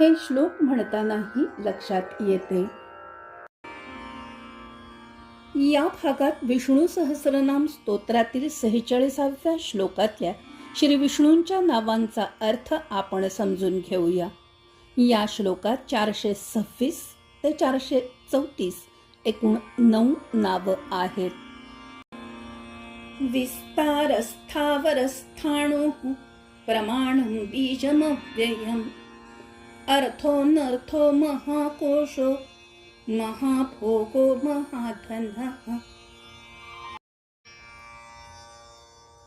हे श्लोक म्हणतानाही लक्षात येते. या भागात विष्णू सहस्रनाम स्तोत्रातील सेहेचाळीसाव्या श्लोकातल्या श्री विष्णूंच्या नावांचा अर्थ आपण समजून घेऊया. या श्लोकात चारशे सव्वीस ते चारशे चौतीस एकूण नऊ नावं आहेत. विस्तारस्थावरस्थाणु प्रमाणं बीजमव्ययम्. अर्थोऽनर्थो महाकोशो महाभोगो महाधनः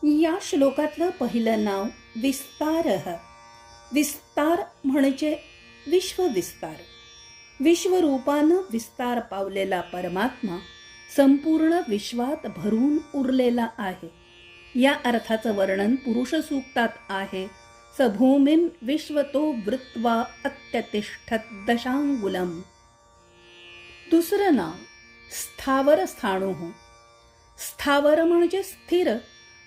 या श्लोकातलं पहिलं नाव विस्तारः। विस्तार म्हणजे विश्वविस्तार। विश्वरूपानं विस्तार पावलेला परमात्मा संपूर्ण विश्वात भरून उरलेला आहे। या अर्थाचं वर्णन पुरुष सूक्तात आहे भूमिं विश्वतो वृत्वा अत्यतिष्ठत दशांगुलम दुसरं नाव स्थावर स्थाणू स्थावर म्हणजे स्थिर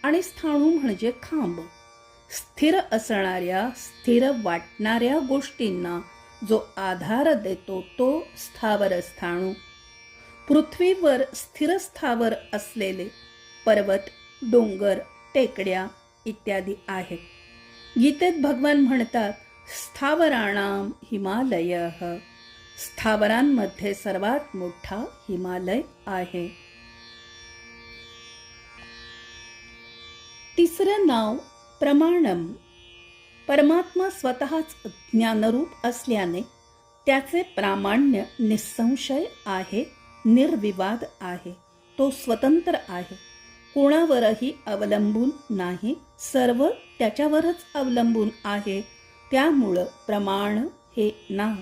आणि स्थाणू म्हणजे खांब। स्थिर असणाऱ्या स्थिर वाटणाऱ्या गोष्टींना जो आधार देतो तो स्थावर स्थाणू पृथ्वीवर स्थिर स्थावर असलेले पर्वत डोंगर टेकड्या इत्यादी आहेत। गीतेत भगवान म्हणतात स्थावराणाम हिमालय. स्थावरांमध्ये सर्वात मोठा हिमालय आहे. तिसरं नाव प्रमाणम. परमात्मा स्वतःच ज्ञानरूप असल्याने त्याचे प्रामाण्य निसंशय आहे निर्विवाद आहे तो स्वतंत्र आहे. कोणावरही अवलंबून नाही. सर्व त्याच्यावरच अवलंबून आहे. त्यामुळं प्रमाण हे नाव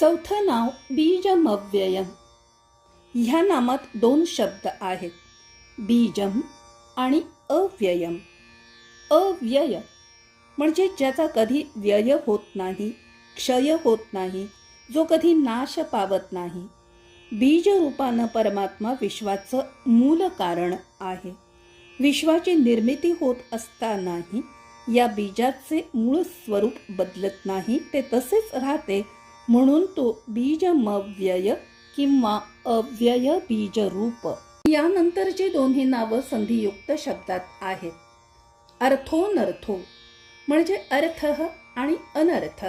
चौथं नाव बीजमव्ययम. ह्या नामात दोन शब्द आहेत. बीजम आणि अव्ययम. अव्यय म्हणजे ज्याचा कधी व्यय होत नाही क्षय होत नाही जो कधी नाश पावत नाही. बीज रूपानं परमात्मा विश्वाचं मूल कारण आहे. विश्वाची निर्मिती होत असतानाही या बीजाचे मूळ स्वरूप बदलत नाही ते तसेच राहते. म्हणून तो बीजमव्यय किंवा अव्यय बीज रूप यानंतरची दोन्ही नावं संधियुक्त शब्दात आहेत. अर्थोनर्थो म्हणजे अर्थ आणि अनर्थ.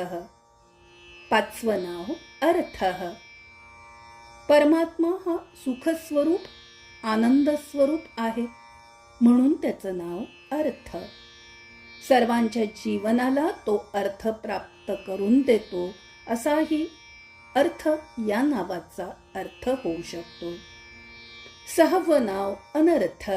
पाचवं नाव अर्थ. परमात्मा हा सुखस्वरूप आनंदस्वरूप आहे. म्हणून त्याचं नाव अर्थ. सर्वांच्या जीवनाला तो अर्थ प्राप्त करून देतो असाही अर्थ या नावाचा अर्थ होऊ शकतो. सहावं नाव अनर्थ.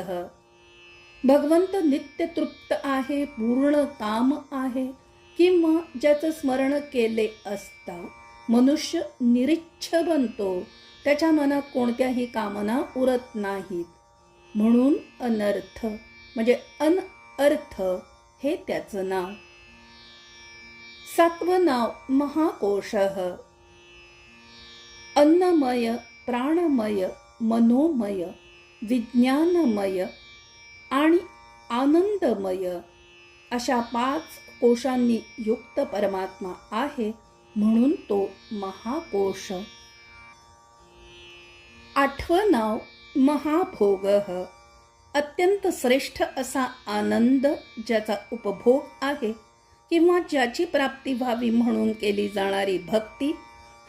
भगवंत नित्य तृप्त आहे पूर्ण काम आहे किंवा ज्याचं स्मरण केले असता मनुष्य निरिच्छ बनतो त्याच्या मनात कोणत्याही कामना उरत नाहीत. म्हणून अनर्थ म्हणजे अनअर्थ हे त्याचं नाव. सातवं नाव महाकोश अन्नमय प्राणमय मनोमय विज्ञानमय आणि आनंदमय अशा पाच कोशांनी युक्त परमात्मा आहे म्हणून तो महाकोश आठवं नाव महाभोग. अत्यंत श्रेष्ठ असा आनंद ज्याचा उपभोग आहे किंवा ज्याची प्राप्ती व्हावी म्हणून केली जाणारी भक्ती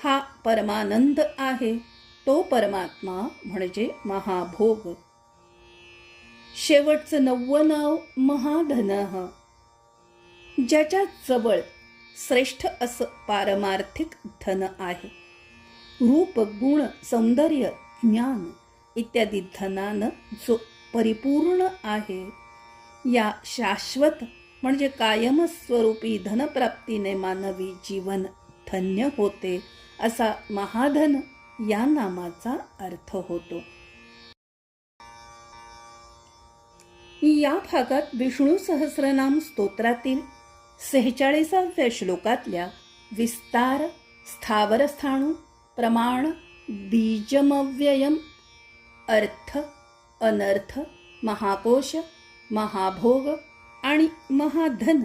हा परमानंद आहे. तो परमात्मा म्हणजे महाभोग. शेवटचं नववं नाव महाधन. ज्याच्या जवळ श्रेष्ठ असं पारमार्थिक धन आहे. रूप गुण सौंदर्य ज्ञान इत्यादी धनानं जो परिपूर्ण आहे या शाश्वत म्हणजे कायमस्वरूपी धनप्राप्तीने मानवी जीवन धन्य होते असा महाधन या नामाचा अर्थ होतो. या भागात विष्णू सहस्रनाम स्तोत्रातील सेहेचाळीसाव्या श्लोकातल्या विस्तार स्थावरस्थाणू प्रमाण बीजमव्ययम। अर्थ अनर्थ महाकोश महाभोग आणि महाधन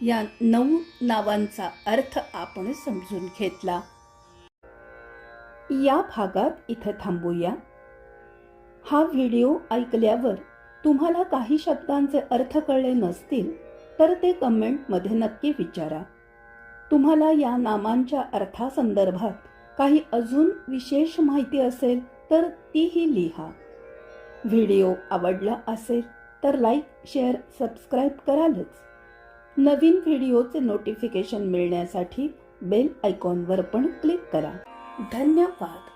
या नऊ नावांचा अर्थ आपण समजून घेतला. या भागात इथं थांबूया. हा व्हिडिओ ऐकल्यावर तुम्हाला काही शब्दांचे अर्थ कळले नसतील तर ते कमेंटमध्ये नक्की विचारा. तुम्हाला या नामांच्या अर्थासंदर्भात काही अजून विशेष माहिती असेल तर तीही लिहा. व्हिडिओ आवडला असेल तर लाईक शेअर सबस्क्राईब करालच. नवीन व्हिडिओचे नोटिफिकेशन मिळण्यासाठी बेल आयकॉनवर पण क्लिक करा. धन्यवाद.